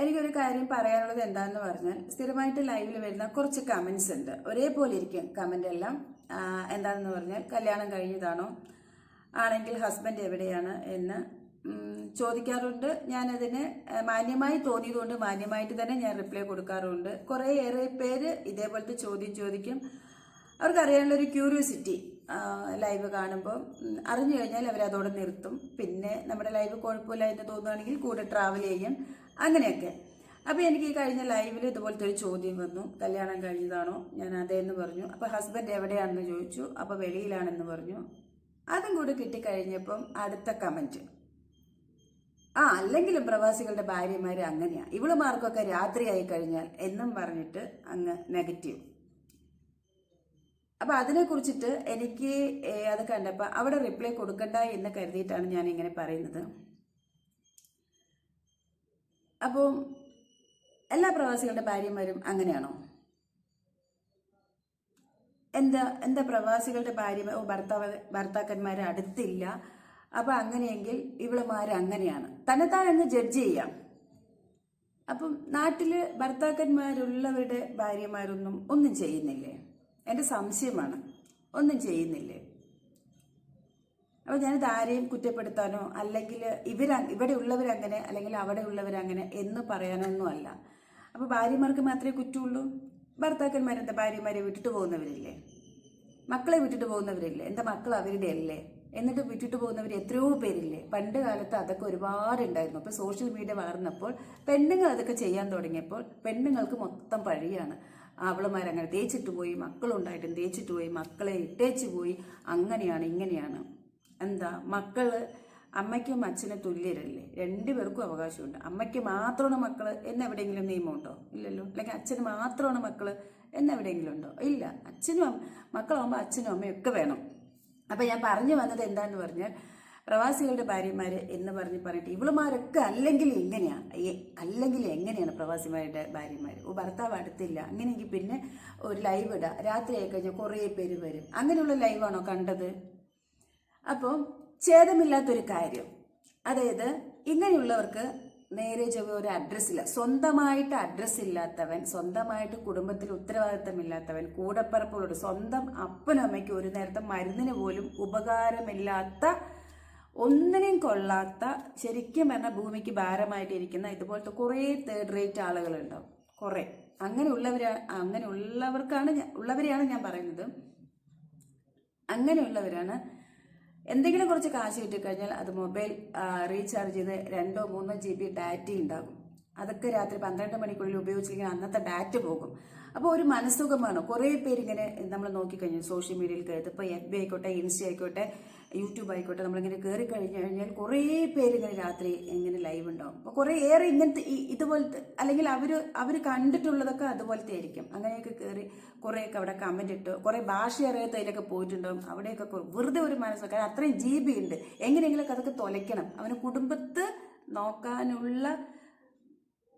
എനിക്കൊരു കാര്യം പറയാനുള്ളത് എന്താണെന്ന് പറഞ്ഞാൽ സ്ഥിരമായിട്ട് ലൈവിൽ വരുന്ന കുറച്ച് കമൻസ് ഉണ്ട്. ഒരേപോലെ ഇരിക്കും കമന്റ് എല്ലാം. എന്താണെന്ന് പറഞ്ഞാൽ കല്യാണം കഴിഞ്ഞതാണോ? ആണെങ്കിൽ ഹസ്ബൻഡ് എവിടെയാണ് എന്ന് ചോദിക്കാറുണ്ട്. ഞാനതിന് മാന്യമായി തോന്നിയതുകൊണ്ട് മാന്യമായിട്ട് തന്നെ ഞാൻ റിപ്ലൈ കൊടുക്കാറുണ്ട്. കുറേ ഏറെ പേര് ഇതേപോലത്തെ ചോദ്യം ചോദിക്കും. അവർക്ക് അറിയാനുള്ള ഒരു ക്യൂരിയോസിറ്റി ലൈവ് കാണുമ്പോൾ അറിഞ്ഞു കഴിഞ്ഞാൽ അവരതോടെ നിർത്തും. പിന്നെ നമ്മുടെ ലൈവ് കുഴപ്പമില്ല എന്ന് തോന്നുകയാണെങ്കിൽ കൂടെ ട്രാവൽ ചെയ്യും. അങ്ങനെയൊക്കെ. അപ്പോൾ എനിക്ക് ഈ കഴിഞ്ഞ ലൈവിൽ ഇതുപോലത്തെ ഒരു ചോദ്യം വന്നു. കല്യാണം കഴിഞ്ഞതാണോ? ഞാൻ അതേന്ന് പറഞ്ഞു. അപ്പോൾ ഹസ്ബൻഡ് എവിടെയാണെന്ന് ചോദിച്ചു. അപ്പോൾ വെളിയിലാണെന്ന് പറഞ്ഞു. അതും കൂടി കിട്ടിക്കഴിഞ്ഞപ്പം അടുത്ത കമന്റ് ആ അല്ലെങ്കിലും പ്രവാസികളുടെ ഭാര്യമാര് അങ്ങനെയാ. ഇവളുമാർക്കൊക്കെ രാത്രിയായി കഴിഞ്ഞാൽ എന്നും പറഞ്ഞിട്ട് അങ്ങ് നെഗറ്റീവ് അപ്പം അതിനെ കുറിച്ചിട്ട് എനിക്ക് അത് കണ്ടപ്പോൾ അവിടെ റിപ്ലൈ കൊടുക്കണ്ട എന്ന് കരുതിയിട്ടാണ് ഞാൻ ഇങ്ങനെ പറയുന്നത്. അപ്പോൾ എല്ലാ പ്രവാസികളുടെ ഭാര്യമാരും അങ്ങനെയാണോ? എന്താ എന്താ പ്രവാസികളുടെ ഭാര്യ ഭർത്താവ് ഭർത്താക്കന്മാർ അടുത്തില്ല. അപ്പം അങ്ങനെയെങ്കിൽ ഇവളുമാർ അങ്ങനെയാണ്. തന്നെത്താൻ അങ്ങ് ജഡ്ജ് ചെയ്യാം. അപ്പം നാട്ടിൽ ഭർത്താക്കന്മാരുള്ളവരുടെ ഭാര്യമാരൊന്നും ഒന്നും ചെയ്യുന്നില്ലേ? എന്റെ സംശയമാണ്. ഒന്നും ചെയ്യുന്നില്ലേ? അപ്പോൾ ഞാനിത് ആരെയും കുറ്റപ്പെടുത്താനോ അല്ലെങ്കിൽ ഇവർ ഇവിടെ ഉള്ളവരങ്ങനെ അല്ലെങ്കിൽ അവിടെ ഉള്ളവരങ്ങനെ എന്ന് പറയാനൊന്നുമല്ല. അപ്പോൾ ഭാര്യമാർക്ക് മാത്രമേ കുറ്റമുള്ളൂ? ഭർത്താക്കന്മാരെന്താ ഭാര്യമാരെ വിട്ടിട്ട് പോകുന്നവരില്ലേ? മക്കളെ വിട്ടിട്ട് പോകുന്നവരില്ലേ? എന്താ മക്കൾ അവരുടെ അല്ലേ? എന്നിട്ട് വിട്ടിട്ട് പോകുന്നവർ എത്രയോ പേരില്ലേ? പണ്ട് കാലത്ത് അതൊക്കെ ഒരുപാട് ഉണ്ടായിരുന്നു അപ്പോൾ സോഷ്യൽ മീഡിയ വളർന്നപ്പോൾ പെണ്ണുങ്ങൾ അതൊക്കെ ചെയ്യാൻ തുടങ്ങിയപ്പോൾ പെണ്ണുങ്ങൾക്ക് മൊത്തം പഴിയാണ്. അവളുമാരങ്ങനെ തേച്ചിട്ട് പോയി മക്കളുണ്ടായിട്ടും തേച്ചിട്ട് പോയി മക്കളെ ഇട്ടേച്ച് പോയി അങ്ങനെയാണ് ഇങ്ങനെയാണ്. എന്താ മക്കൾ അമ്മയ്ക്കും അച്ഛനും തുല്യരല്ലേ? രണ്ടുപേർക്കും അവകാശമുണ്ട്. അമ്മയ്ക്ക് മാത്രമാണ് മക്കൾ എന്നെവിടെയെങ്കിലും നിയമമുണ്ടോ? ഇല്ലല്ലോ. അല്ലെങ്കിൽ അച്ഛന് മാത്രമാണ് മക്കൾ എന്നെവിടെയെങ്കിലും ഉണ്ടോ? ഇല്ല. അച്ഛനും മക്കളാകുമ്പോൾ അച്ഛനും അമ്മയും ഒക്കെ വേണം. അപ്പൊ ഞാൻ പറഞ്ഞു വന്നത് എന്താന്ന് പറഞ്ഞാൽ പ്രവാസികളുടെ ഭാര്യമാര് എന്ന് പറഞ്ഞ് പറഞ്ഞിട്ട് ഇവളുമാരൊക്കെ അല്ലെങ്കിൽ എങ്ങനെയാ എ- അല്ലെങ്കിൽ എങ്ങനെയാണ് പ്രവാസിമാരുടെ ഭാര്യമാർ ഓ ഭർത്താവ് അടുത്തില്ല. അങ്ങനെയെങ്കിൽ പിന്നെ ഒരു ലൈവ് ഇടാം. രാത്രി ആയി കഴിഞ്ഞാൽ കുറേ പേര് വരും. അങ്ങനെയുള്ള ലൈവാണോ കണ്ടത്? അപ്പോൾ ഛേദമില്ലാത്തൊരു കാര്യം. അതായത് ഇങ്ങനെയുള്ളവർക്ക് നേരെ ചൊവ്വ ഒരു അഡ്രസ്സില്ല. സ്വന്തമായിട്ട് അഡ്രസ്സ് ഇല്ലാത്തവൻ സ്വന്തമായിട്ട് കുടുംബത്തിൽ ഉത്തരവാദിത്തമില്ലാത്തവൻ കൂടപ്പറപ്പുകളോട് സ്വന്തം അപ്പനും അമ്മയ്ക്ക് ഒരു നേരത്തെ മരുന്നിന് പോലും ഉപകാരമില്ലാത്ത ഒന്നിനെയും കൊള്ളാത്ത ശരിക്കും പറഞ്ഞാൽ ഭൂമിക്ക് ഭാരമായിട്ടിരിക്കുന്ന ഇതുപോലത്തെ കുറേ തേർഡ് റേറ്റ് ആളുകളുണ്ടാവും. കുറേ. അങ്ങനെയുള്ളവരാണ് അങ്ങനെയുള്ളവർക്കാണ് ഉള്ളവരെയാണ് ഞാൻ പറയുന്നത്. അങ്ങനെയുള്ളവരാണ് എന്തെങ്കിലും കുറച്ച് കാശ് കിട്ടിക്കഴിഞ്ഞാൽ അത് മൊബൈൽ റീചാർജ് ചെയ്ത് രണ്ടോ മൂന്നോ ജി ബി ഡാറ്റ ഉണ്ടാകും. അതൊക്കെ രാത്രി പന്ത്രണ്ട് മണിക്കുള്ളിൽ ഉപയോഗിച്ചില്ലെങ്കിൽ അന്നത്തെ ഡാറ്റ പോകും. അപ്പോൾ ഒരു മനസ്സുഖമാണ് കുറേ പേര് ഇങ്ങനെ നമ്മൾ നോക്കിക്കഴിഞ്ഞു സോഷ്യൽ മീഡിയയിൽ കയറി ഇപ്പോൾ എഫ് ബി ആയിക്കോട്ടെ ഇൻസ്റ്റ ആയിക്കോട്ടെ യൂട്യൂബ് ആയിക്കോട്ടെ നമ്മളിങ്ങനെ കയറി കഴിഞ്ഞു കഴിഞ്ഞാൽ കുറേ പേര് ഇങ്ങനെ രാത്രി ഇങ്ങനെ ലൈവ് ഉണ്ടാവും. അപ്പോൾ കുറേ ഏറെ ഇങ്ങനത്തെ ഇതുപോലത്തെ അല്ലെങ്കിൽ അവർ അവർ കണ്ടിട്ടുള്ളതൊക്കെ അതുപോലത്തെ ആയിരിക്കും. അങ്ങനെയൊക്കെ കയറി കുറേയൊക്കെ അവിടെ കമന്റ് ഇട്ട്. കുറേ ഭാഷ അറിയാത്തതിലൊക്കെ പോയിട്ടുണ്ടാവും. അവിടെയൊക്കെ വെറുതെ ഒരു മനസ്സൊക്കെ അത്രയും ജി ഉണ്ട്. എങ്ങനെയെങ്കിലൊക്കെ അതൊക്കെ തുലയ്ക്കണം. അവന് കുടുംബത്ത് നോക്കാനുള്ള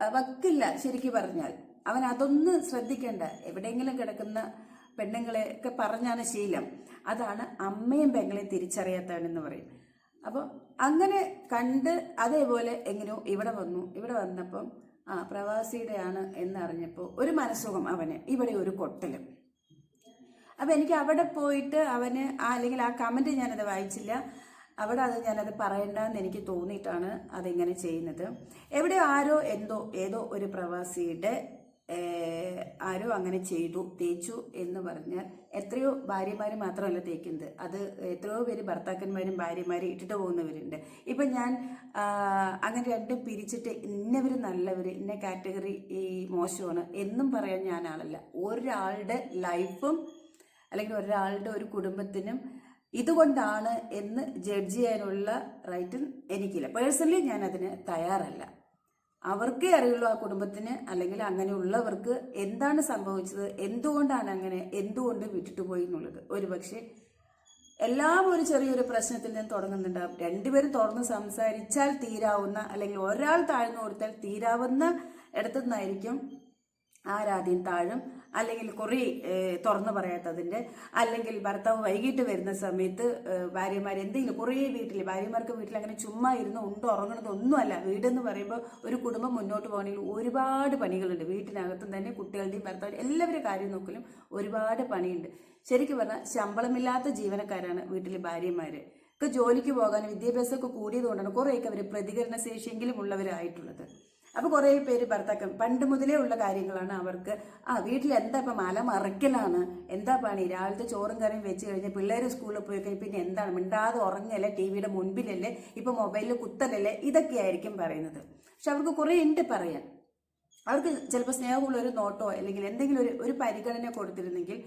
വക്കില്ല ശരിക്കും പറഞ്ഞാൽ. അവൻ അതൊന്ന് ശ്രദ്ധിക്കേണ്ട. എവിടെയെങ്കിലും കിടക്കുന്ന പെണ്ണുങ്ങളെ ഒക്കെ പറഞ്ഞാണ് ശീലം. അതാണ് അമ്മയും പെങ്ങളെയും തിരിച്ചറിയാത്തവനെന്ന് പറയും. അപ്പോൾ അങ്ങനെ കണ്ട് അതേപോലെ എങ്ങനെയോ ഇവിടെ വന്നു. ഇവിടെ വന്നപ്പം ആ പ്രവാസിയുടെയാണ് എന്നറിഞ്ഞപ്പോൾ ഒരു മനസ്സുഖം അവന്. ഇവിടെ ഒരു കൊട്ടലും. അപ്പം എനിക്ക് അവിടെ പോയിട്ട് അവന് ആ അല്ലെങ്കിൽ ആ കമന്റ് ഞാനത് വായിച്ചില്ല. അവിടെ അത് ഞാനത് പറയണ്ടെന്ന് എനിക്ക് തോന്നിയിട്ടാണ് അതിങ്ങനെ ചെയ്യുന്നത്. എവിടെ ആരോ എന്തോ ഏതോ ഒരു പ്രവാസിയുടെ ആരോ അങ്ങനെ ചെയ്തു തേച്ചു എന്ന് പറഞ്ഞാൽ എത്രയോ ഭാര്യമാര് മാത്രമല്ല തേക്കുന്നത്. അത് എത്രയോ പേര് ഭർത്താക്കന്മാരും ഭാര്യമാരും ഇട്ടിട്ട് പോകുന്നവരുണ്ട്. ഇപ്പം ഞാൻ അങ്ങനെ രണ്ടും പിരിച്ചിട്ട് ഇന്നവർ നല്ലവർ ഇന്ന കാറ്റഗറി ഈ മോശമാണ് എന്നും പറയാൻ ഞാൻ ആളല്ല. ഒരാളുടെ ലൈഫും അല്ലെങ്കിൽ ഒരാളുടെ ഒരു കുടുംബത്തിനും ഇതുകൊണ്ടാണ് എന്ന് ജഡ്ജ് ചെയ്യാനുള്ള റൈറ്റും എനിക്കില്ല. പേഴ്സണലി ഞാൻ അതിന് തയ്യാറല്ല. അവർക്കേ അറിയുള്ളൂ ആ കുടുംബത്തിന് അല്ലെങ്കിൽ അങ്ങനെയുള്ളവർക്ക് എന്താണ് സംഭവിച്ചത് എന്തുകൊണ്ടാണ് അങ്ങനെ എന്തുകൊണ്ട് വിട്ടിട്ട് പോയി എന്നുള്ളത്. ഒരു പക്ഷേ എല്ലാം ഒരു ചെറിയൊരു പ്രശ്നത്തിൽ നിന്ന് തുടങ്ങുന്നുണ്ടാവും. രണ്ടുപേരും തുറന്ന് സംസാരിച്ചാൽ തീരാവുന്ന അല്ലെങ്കിൽ ഒരാൾ താഴ്ന്നു കൊടുത്താൽ തീരാവുന്ന ഇടത്തു ആരാദ്യം താഴും. അല്ലെങ്കിൽ കുറി തുറന്നു പറയാത്തതിന്റെ അല്ലെങ്കിൽ ഭർത്താവ് വൈകിട്ട് വരുന്ന സമയത്ത് ഭാര്യമാർ എന്തെങ്കിലും കുറേ വീട്ടിൽ ഭാര്യമാർക്ക് വീട്ടിൽ അങ്ങനെ ചുമ്മാ ഇരുന്ന് ഉണ്ട് ഉറങ്ങണതൊന്നുമല്ല. വീടെന്ന് പറയുമ്പോൾ ഒരു കുടുംബം മുന്നോട്ട് പോകണമെങ്കിൽ ഒരുപാട് പണികളുണ്ട്. വീട്ടിനകത്തും തന്നെ കുട്ടികളുടെയും ഭർത്താവ് എല്ലാവരുടെ കാര്യം നോക്കലും ഒരുപാട് പണിയുണ്ട്. ശരിക്കും പറഞ്ഞാൽ ശമ്പളമില്ലാത്ത ജീവനക്കാരാണ് വീട്ടിലെ ഭാര്യമാർ ജോലിക്ക് പോകാനും വിദ്യാഭ്യാസമൊക്കെ കൂടിയതുകൊണ്ടാണ് കുറേയൊക്കെ അവർ പ്രതികരണ ശേഷിയെങ്കിലും ഉള്ളവരായിട്ടുള്ളത്. അപ്പൊ കുറേ പേര് ഭർത്താക്കൾ പണ്ട് മുതലേ ഉള്ള കാര്യങ്ങളാണ് അവർക്ക് ആ വീട്ടിൽ എന്താ ഇപ്പൊ മല മറക്കലാണ് എന്താ പണി? രാവിലത്തെ ചോറും കറിയും വെച്ച് കഴിഞ്ഞ് പിള്ളേർ സ്കൂളിൽ പോയി കഴിഞ്ഞാൽ പിന്നെ എന്താണ്? മിണ്ടാതെ ഉറങ്ങല്ലേ ടി വിയുടെ മുൻപിലല്ലേ ഇപ്പൊ മൊബൈലിൽ കുത്തലല്ലേ ഇതൊക്കെയായിരിക്കും പറയുന്നത്. പക്ഷെ അവർക്ക് കുറേ ഉണ്ട് പറയാൻ. അവർക്ക് ചിലപ്പോൾ സ്നേഹമുള്ള ഒരു നോട്ടോ അല്ലെങ്കിൽ എന്തെങ്കിലും ഒരു ഒരു പരിഗണന കൊടുത്തിരുന്നെങ്കിൽ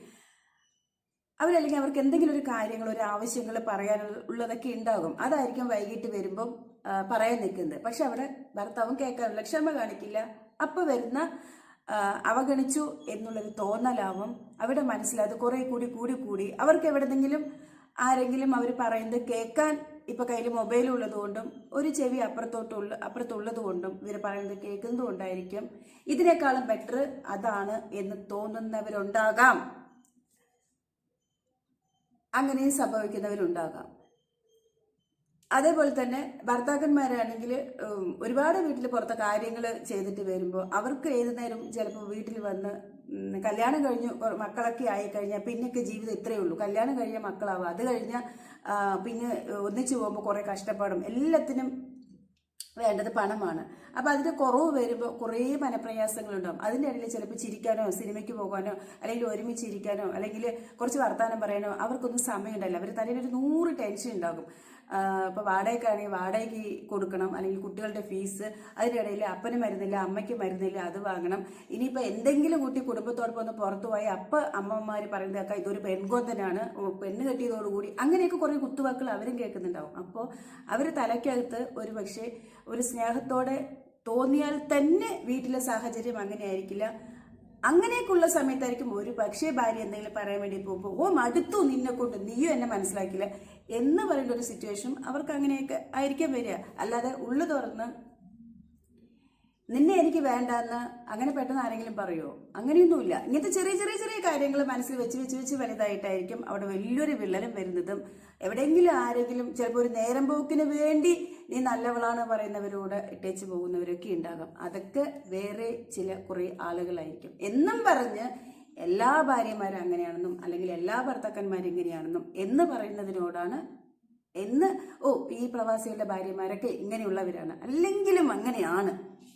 അവരല്ലെങ്കിൽ അവർക്ക് എന്തെങ്കിലും ഒരു കാര്യങ്ങൾ ഒരു ആവശ്യങ്ങൾ പറയാനുള്ളതൊക്കെ ഉണ്ടാകും. അതായിരിക്കും വൈകിട്ട് വരുമ്പം പറയാൻ നിൽക്കുന്നത്. പക്ഷെ അവിടെ ഭർത്താവും കേൾക്കാറില്ല ക്ഷമ കാണിക്കില്ല. അപ്പോൾ വരുന്ന അവഗണിച്ചു എന്നുള്ളൊരു തോന്നലാവും അവിടെ മനസ്സിലാത് കുറെ കൂടി കൂടി കൂടി. അവർക്ക് എവിടെന്നെങ്കിലും ആരെങ്കിലും അവർ പറയുന്നത് കേൾക്കാൻ ഇപ്പൊ കയ്യിൽ മൊബൈൽ ഉള്ളത് കൊണ്ടും ഒരു ചെവി അപ്പുറത്തോട്ടുള്ള അപ്പുറത്തുള്ളത് കൊണ്ടും ഇവർ പറയുന്നത് കേൾക്കുന്നത് കൊണ്ടായിരിക്കും ഇതിനേക്കാളും ബെറ്റർ അതാണ് എന്ന് തോന്നുന്നവരുണ്ടാകാം. അങ്ങനെയും സംഭവിക്കുന്നവരുണ്ടാകാം. അതേപോലെ തന്നെ ഭർത്താക്കന്മാരാണെങ്കിൽ ഒരുപാട് വീട്ടിൽ പുറത്തെ കാര്യങ്ങൾ ചെയ്തിട്ട് വരുമ്പോൾ അവർക്ക് ഏത് നേരം ചിലപ്പോൾ വീട്ടിൽ വന്ന് കല്യാണം കഴിഞ്ഞു മക്കളൊക്കെ ആയി കഴിഞ്ഞാൽ പിന്നെയൊക്കെ ജീവിതം ഇത്രയേ ഉള്ളൂ. കല്യാണം കഴിഞ്ഞ മക്കളാവുക അത് കഴിഞ്ഞാൽ പിന്നെ ഒന്നിച്ചു പോകുമ്പോൾ കുറേ കഷ്ടപ്പാടും. എല്ലാത്തിനും വേണ്ടത് പണമാണ്. അപ്പം അതിന്റെ കുറവ് വരുമ്പോൾ കുറേ മനപ്രയാസങ്ങളുണ്ടാവും. അതിന്റെ ഇടയിൽ ചിലപ്പോൾ ചിരിക്കാനോ സിനിമയ്ക്ക് പോകാനോ അല്ലെങ്കിൽ ഒരുമിച്ച് ഇരിക്കാനോ അല്ലെങ്കിൽ കുറച്ച് വർത്തമാനം പറയാനോ അവർക്കൊന്നും സമയമുണ്ടല്ല അവർ തലയിൽ ഒരു നൂറ് ടെൻഷൻ ഉണ്ടാകും. ആഹ് ഇപ്പൊ വാടകയ്ക്കാണെങ്കിൽ വാടകയ്ക്ക് കൊടുക്കണം. അല്ലെങ്കിൽ കുട്ടികളുടെ ഫീസ് അതിനിടയിൽ അപ്പന് മരുന്നില്ല അമ്മയ്ക്ക് മരുന്നില്ല അത് വാങ്ങണം. ഇനിയിപ്പോൾ എന്തെങ്കിലും കുട്ടി കുടുംബത്തോടൊപ്പം ഒന്ന് പുറത്തു പോയി അപ്പ പറയുന്നത് ഒക്കെ ഇതൊരു പെൺകൊന്തനാണ് പെണ്ണ് കെട്ടിയതോടുകൂടി അങ്ങനെയൊക്കെ കുറേ കുത്തുവാക്കുകൾ അവരും കേൾക്കുന്നുണ്ടാവും. അപ്പോൾ അവർ തലയ്ക്കകത്ത് ഒരു പക്ഷേ ഒരു സ്നേഹത്തോടെ തോന്നിയാൽ തന്നെ വീട്ടിലെ സാഹചര്യം അങ്ങനെ ആയിരിക്കില്ല അങ്ങനെയൊക്കെയുള്ള സമയത്തായിരിക്കും ഒരു പക്ഷേ ഭാര്യ എന്തെങ്കിലും പറയാൻ വേണ്ടി പോകുമ്പോൾ ഓ മടുത്തു നിന്നെ കൊണ്ട് നീയോ എന്നെ മനസ്സിലാക്കില്ല എന്ന് പറയുന്ന ഒരു സിറ്റുവേഷൻ അവർക്ക് അങ്ങനെയൊക്കെ ആയിരിക്കാൻ വരിക. അല്ലാതെ ഉള്ളു തുറന്ന് നിന്നെ എനിക്ക് വേണ്ട എന്ന് അങ്ങനെ പെട്ടെന്ന് ആരെങ്കിലും പറയോ? അങ്ങനെയൊന്നുമില്ല. ഇങ്ങനത്തെ ചെറിയ ചെറിയ ചെറിയ കാര്യങ്ങൾ മനസ്സിൽ വെച്ച് വെച്ച് വെച്ച് വലുതായിട്ടായിരിക്കും അവിടെ വലിയൊരു വിള്ളലും വരുന്നതും. എവിടെയെങ്കിലും ആരെങ്കിലും ചിലപ്പോൾ ഒരു നേരം പോക്കിന് വേണ്ടി നീ നല്ലവളാണ് പറയുന്നവരോട് ഇട്ടേച്ച് പോകുന്നവരൊക്കെ ഉണ്ടാകാം. അതൊക്കെ വേറെ ചില കുറേ ആളുകളായിരിക്കും. എന്നും പറഞ്ഞ് എല്ലാ ഭാര്യമാരും അങ്ങനെയാണെന്നും അല്ലെങ്കിൽ എല്ലാ ഭർത്താക്കന്മാരും ഇങ്ങനെയാണെന്നും എന്ന് പറയുന്നതിനോടാണ് എന്ന് ഓ ഈ പ്രവാസികളുടെ ഭാര്യമാരൊക്കെ ഇങ്ങനെയുള്ളവരാണ്. അല്ലെങ്കിലും അങ്ങനെയാണ്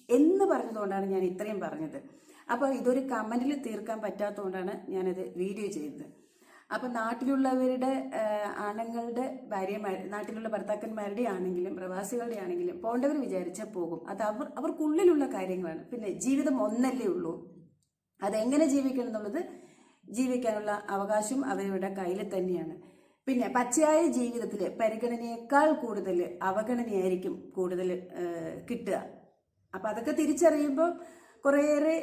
എന്ന് പറഞ്ഞതുകൊണ്ടാണ് ഞാൻ ഇത്രയും പറഞ്ഞത്. അപ്പോൾ ഇതൊരു കമന്റിൽ തീർക്കാൻ പറ്റാത്തതുകൊണ്ടാണ് ഞാനത് വീഡിയോ ചെയ്തത് അപ്പം നാട്ടിലുള്ളവരുടെ ആണുങ്ങളുടെ ഭാര്യമാർ നാട്ടിലുള്ള ഭർത്താക്കന്മാരുടെ ആണെങ്കിലും പ്രവാസികളുടെ ആണെങ്കിലും പോണ്ടവർ വിചാരിച്ചാൽ പോകും. അത് അവർ അവർക്കുള്ളിലുള്ള കാര്യങ്ങളാണ്. പിന്നെ ജീവിതം ഒന്നല്ലേ ഉള്ളൂ. അതെങ്ങനെ ജീവിക്കണം എന്നുള്ളത് ജീവിക്കാനുള്ള അവകാശം അവരുടെ കയ്യിൽ തന്നെയാണ്. പിന്നെ പച്ചയായ ജീവിതത്തിൽ പരിഗണനയേക്കാൾ കൂടുതൽ അവഗണനയായിരിക്കും കൂടുതൽ കിട്ടുക. അപ്പം അതൊക്കെ തിരിച്ചറിയുമ്പോൾ കുറേയേറെ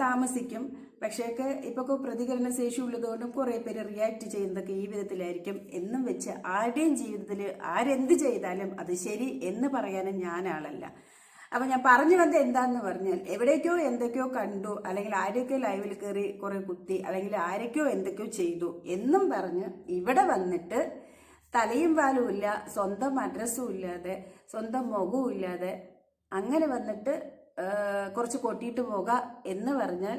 താമസിക്കും. പക്ഷേയൊക്കെ ഇപ്പോൾ പ്രതികരണ ശേഷി ഉള്ളതുകൊണ്ടും കുറേ പേര് റിയാക്ട് ചെയ്യുന്നതൊക്കെ ഈ വിധത്തിലായിരിക്കും. എന്നും വെച്ച് ആരുടെയും ജീവിതത്തിൽ ആരെന്ത് ചെയ്താലും അത് ശരി എന്ന് പറയാനും ഞാൻ ആളല്ല അപ്പൊ ഞാൻ പറഞ്ഞു വന്നത് എന്താന്ന് പറഞ്ഞാൽ എവിടേക്കോ എന്തൊക്കെയോ കണ്ടു അല്ലെങ്കിൽ ആരൊക്കെയോ ലൈവിൽ കയറി കുറെ കുത്തി അല്ലെങ്കിൽ ആരൊക്കെയോ എന്തൊക്കെയോ ചെയ്തു എന്നും പറഞ്ഞ് ഇവിടെ വന്നിട്ട് തലയും പാലും ഇല്ല സ്വന്തം അഡ്രസ്സും ഇല്ലാതെ സ്വന്തം മുഖവും ഇല്ലാതെ അങ്ങനെ വന്നിട്ട് കുറച്ച് കൊട്ടിയിട്ട് പോകുക എന്ന് പറഞ്ഞാൽ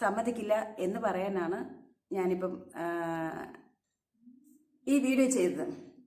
സമ്മതിക്കില്ല എന്ന് പറയാനാണ് ഞാനിപ്പം ഈ വീഡിയോ ചെയ്തത്.